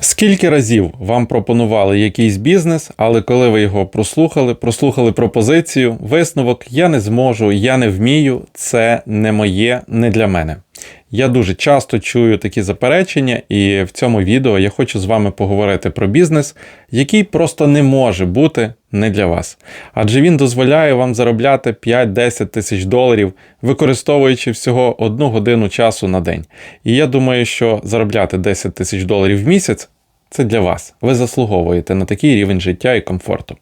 Скільки разів вам пропонували якийсь бізнес, але коли ви його прослухали, прослухали пропозицію, висновок я не зможу, я не вмію, це не моє, не для мене. Я дуже часто чую такі заперечення, і в цьому відео я хочу з вами поговорити про бізнес, який просто не може бути не для вас. Адже він дозволяє вам заробляти 5-10 тисяч доларів, використовуючи всього одну годину часу на день. І я думаю, що заробляти 10 тисяч доларів в місяць це для вас. Ви заслуговуєте на такий рівень життя і комфорту.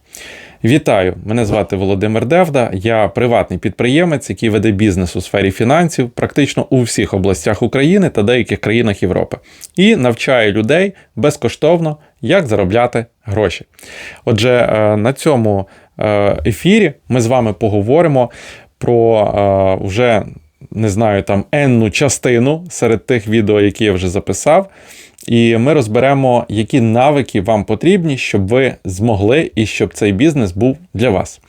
Вітаю! Мене звати Володимир Девда. Я приватний підприємець, який веде бізнес у сфері фінансів, практично у всіх областях України та деяких країнах Європи, і навчаю людей безкоштовно, як заробляти гроші. Отже, е, на цьому е, ефірі ми з вами поговоримо про е, вже не знаю там енну частину серед тих відео, які я вже записав. І ми розберемо, які навики вам потрібні, щоб ви змогли і щоб цей бізнес був для вас.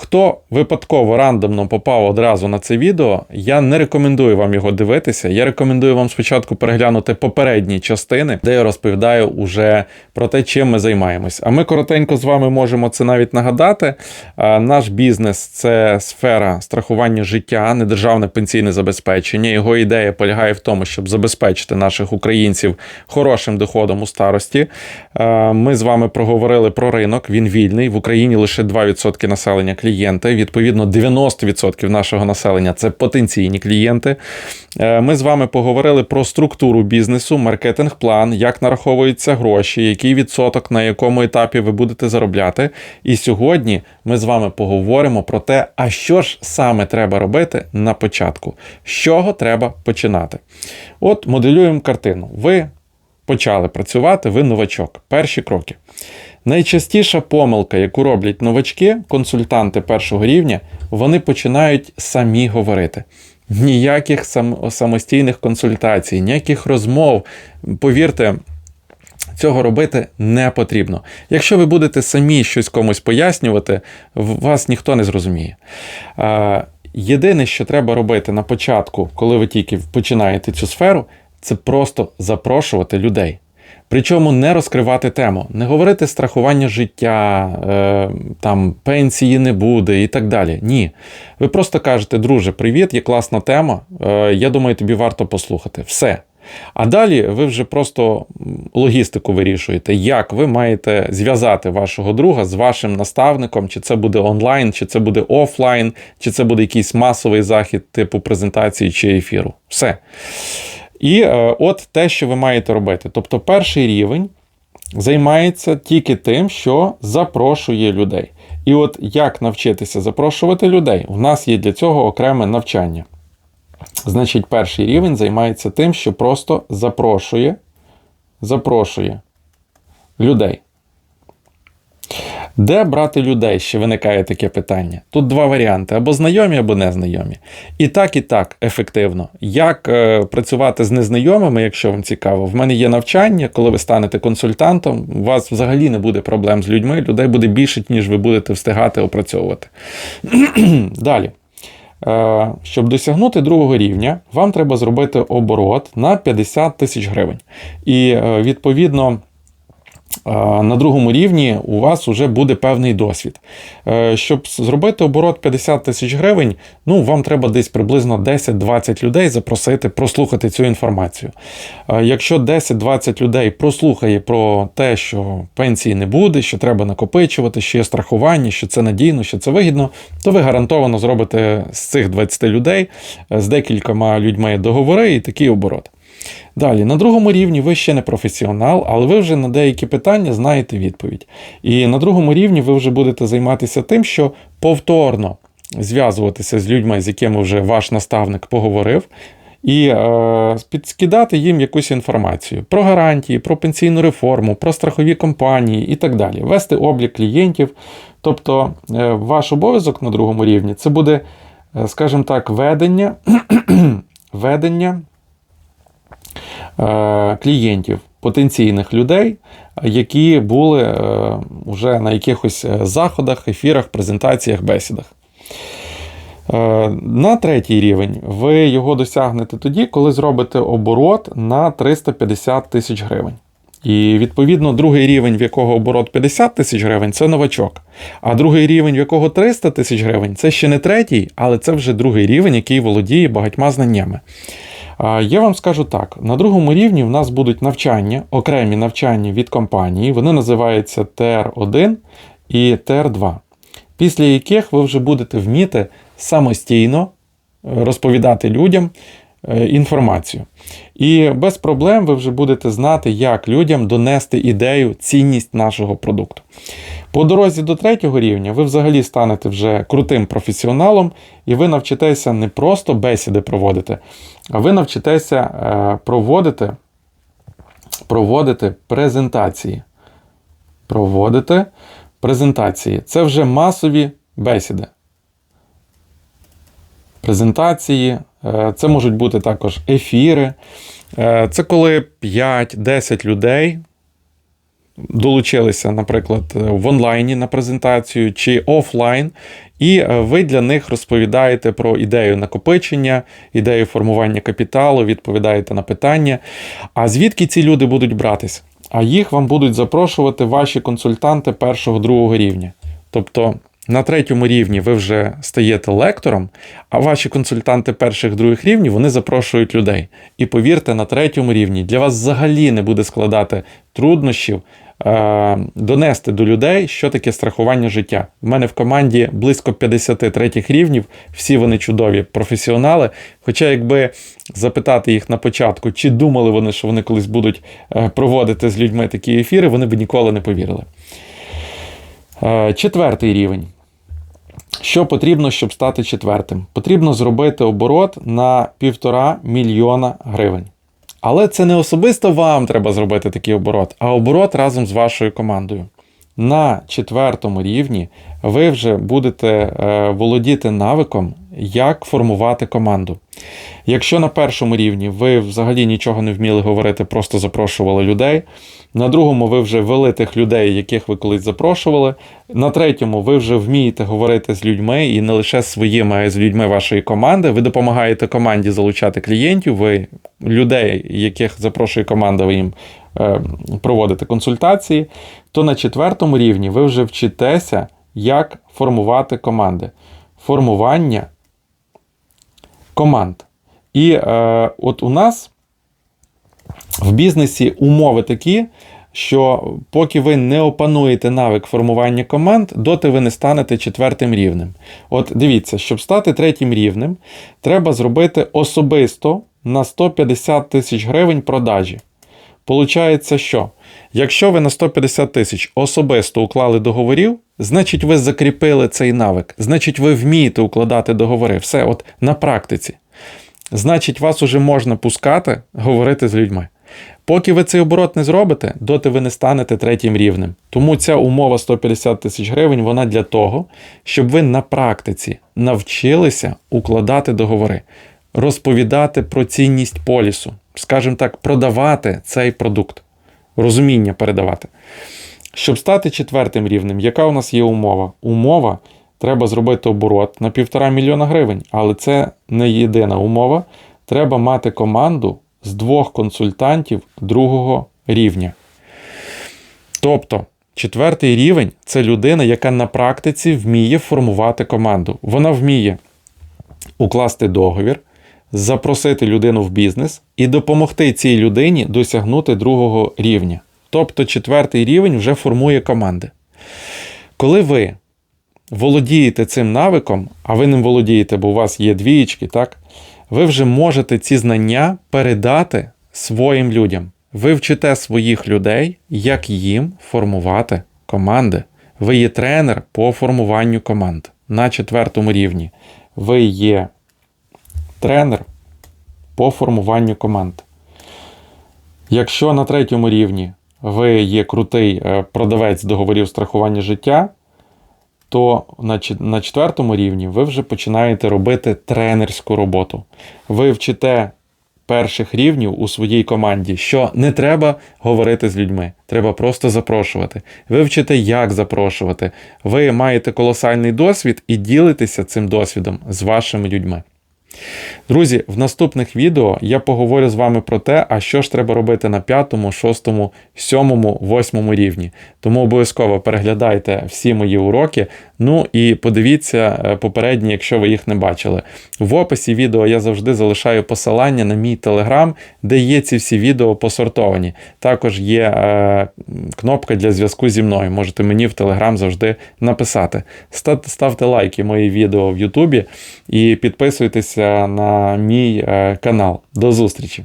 Хто випадково рандомно попав одразу на це відео, я не рекомендую вам його дивитися. Я рекомендую вам спочатку переглянути попередні частини, де я розповідаю уже про те, чим ми займаємось. А ми коротенько з вами можемо це навіть нагадати. Наш бізнес це сфера страхування життя, недержавне пенсійне забезпечення. Його ідея полягає в тому, щоб забезпечити наших українців хорошим доходом у старості. Ми з вами проговорили про ринок. Він вільний в Україні лише 2% населення клієнти. Відповідно, 90% нашого населення це потенційні клієнти. Е, ми з вами поговорили про структуру бізнесу, маркетинг-план, як нараховуються гроші, який відсоток, на якому етапі ви будете заробляти. І сьогодні ми з вами поговоримо про те, а що ж саме треба робити на початку, з чого треба починати. От моделюємо картину. Ви почали працювати, ви новачок. Перші кроки. Найчастіша помилка, яку роблять новачки, консультанти першого рівня, вони починають самі говорити. Ніяких сам, самостійних консультацій, ніяких розмов. Повірте, цього робити не потрібно. Якщо ви будете самі щось комусь пояснювати, вас ніхто не зрозуміє. Єдине, що треба робити на початку, коли ви тільки починаєте цю сферу, це просто запрошувати людей. Причому не розкривати тему, не говорити страхування життя, е, там пенсії не буде і так далі. Ні. Ви просто кажете, друже, привіт, є класна тема. Е, я думаю, тобі варто послухати. Все. А далі ви вже просто логістику вирішуєте, як ви маєте зв'язати вашого друга з вашим наставником, чи це буде онлайн, чи це буде офлайн, чи це буде якийсь масовий захід типу презентації чи ефіру. Все. І е, от те, що ви маєте робити. Тобто, перший рівень займається тільки тим, що запрошує людей. І от як навчитися запрошувати людей, у нас є для цього окреме навчання. Значить, перший рівень займається тим, що просто запрошує, запрошує людей. Де брати людей? Ще виникає таке питання. Тут два варіанти: або знайомі, або незнайомі. І так, і так ефективно. Як е, працювати з незнайомими, якщо вам цікаво, в мене є навчання, коли ви станете консультантом, у вас взагалі не буде проблем з людьми, людей буде більше, ніж ви будете встигати опрацьовувати. Далі. Е, щоб досягнути другого рівня, вам треба зробити оборот на 50 тисяч гривень. І, е, відповідно, на другому рівні у вас вже буде певний досвід. Е, щоб зробити оборот 50 тисяч гривень, ну вам треба десь приблизно 10-20 людей запросити прослухати цю інформацію. Е, якщо 10-20 людей прослухає про те, що пенсії не буде, що треба накопичувати, що є страхування, що це надійно, що це вигідно, то ви гарантовано зробите з цих 20 людей е, з декількома людьми договори і такий оборот. Далі, на другому рівні ви ще не професіонал, але ви вже на деякі питання знаєте відповідь. І на другому рівні ви вже будете займатися тим, що повторно зв'язуватися з людьми, з якими вже ваш наставник поговорив, і е, підскидати їм якусь інформацію про гарантії, про пенсійну реформу, про страхові компанії і так далі. Вести облік клієнтів. Тобто, е, ваш обов'язок на другому рівні це буде, е, скажімо так, ведення, ведення клієнтів, потенційних людей, які були вже е, на якихось е, заходах, ефірах, презентаціях, бесідах. На третій рівень ви його досягнете тоді, коли зробите оборот на 350 тисяч гривень. І відповідно другий рівень, в якого оборот 50 тисяч гривень, це новачок. А другий рівень, в якого 300 тисяч гривень, це ще не третій, але це вже другий рівень, який володіє багатьма знаннями. Я вам скажу так: на другому рівні в нас будуть навчання, окремі навчання від компанії. Вони називаються ТР1 і ТР2, після яких ви вже будете вміти самостійно е, розповідати людям інформацію. І без проблем ви вже будете знати, як людям донести ідею, цінність нашого продукту. По дорозі до третього рівня ви взагалі станете вже крутим професіоналом, і ви навчитеся не просто бесіди проводити, а ви навчитеся е, проводити, проводити презентації. Проводити презентації. Це вже масові бесіди. Презентації, е, це можуть бути також ефіри. Е, Це коли 5-10 людей долучилися, наприклад, в онлайні на презентацію чи офлайн, і е, ви для них розповідаєте про ідею накопичення, ідею формування капіталу, відповідаєте на питання. А звідки ці люди будуть братись? А їх вам будуть запрошувати ваші консультанти першого другого рівня. Тобто на третьому рівні ви вже стаєте лектором, а ваші консультанти перших других рівнів вони запрошують людей. І повірте, на третьому рівні для вас взагалі не буде складати труднощів е, донести до людей, що таке страхування життя. У мене в команді близько 50 третіх рівнів, всі вони чудові професіонали. Хоча, якби запитати їх на початку, чи думали вони, що вони колись будуть е, проводити з людьми такі ефіри, вони б ніколи не повірили. Е, Четвертий рівень. Що потрібно, щоб стати четвертим? Потрібно зробити оборот на півтора мільйона гривень. Але це не особисто вам треба зробити такий оборот, а оборот разом з вашою командою. На четвертому рівні ви вже будете е, володіти навиком, як формувати команду. Якщо на першому рівні ви взагалі нічого не вміли говорити, просто запрошували людей. На другому ви вже вели тих людей, яких ви колись запрошували. На третьому ви вже вмієте говорити з людьми і не лише своїми, а й з людьми вашої команди. Ви допомагаєте команді залучати клієнтів, ви людей, яких запрошує команда, ви їм проводите консультації. То на четвертому рівні ви вже вчитеся, як формувати команди. Формування команд. І е, от у нас в бізнесі умови такі, що поки ви не опануєте навик формування команд, доти ви не станете четвертим рівнем. От дивіться, щоб стати третім рівнем, треба зробити особисто на 150 тисяч гривень продажі. Получається, що якщо ви на 150 тисяч особисто уклали договорів, значить ви закріпили цей навик, значить, ви вмієте укладати договори. Все, от на практиці. Значить, вас уже можна пускати, говорити з людьми. Поки ви цей оборот не зробите, доти ви не станете третім рівнем. Тому ця умова 150 тисяч гривень вона для того, щоб ви на практиці навчилися укладати договори, розповідати про цінність полісу, скажімо так, продавати цей продукт, розуміння передавати. Щоб стати четвертим рівнем, яка у нас є умова? Умова треба зробити оборот на півтора мільйона гривень, але це не єдина умова. Треба мати команду з двох консультантів другого рівня. Тобто, четвертий рівень це людина, яка на практиці вміє формувати команду. Вона вміє укласти договір, запросити людину в бізнес і допомогти цій людині досягнути другого рівня. Тобто, четвертий рівень вже формує команди. Коли ви володієте цим навиком, а ви ним володієте, бо у вас є двієчки, так? ви вже можете ці знання передати своїм людям. Ви вчите своїх людей, як їм формувати команди. Ви є тренер по формуванню команд на четвертому рівні. Ви є тренер по формуванню команд. Якщо на третьому рівні ви є крутий е, продавець договорів страхування життя, то на четвертому рівні ви вже починаєте робити тренерську роботу. Ви вчите перших рівнів у своїй команді, що не треба говорити з людьми, треба просто запрошувати. Ви вчите, як запрошувати. Ви маєте колосальний досвід і ділитеся цим досвідом з вашими людьми. Друзі, в наступних відео я поговорю з вами про те, а що ж треба робити на п'ятому, шостому, сьомому, восьмому рівні. Тому обов'язково переглядайте всі мої уроки. Ну і подивіться е, попередні, якщо ви їх не бачили. В описі відео я завжди залишаю посилання на мій телеграм, де є ці всі відео посортовані. Також є е, кнопка для зв'язку зі мною. Можете мені в телеграм завжди написати. Ставте лайки мої відео в Ютубі і підписуйтеся на мій е, канал. До зустрічі!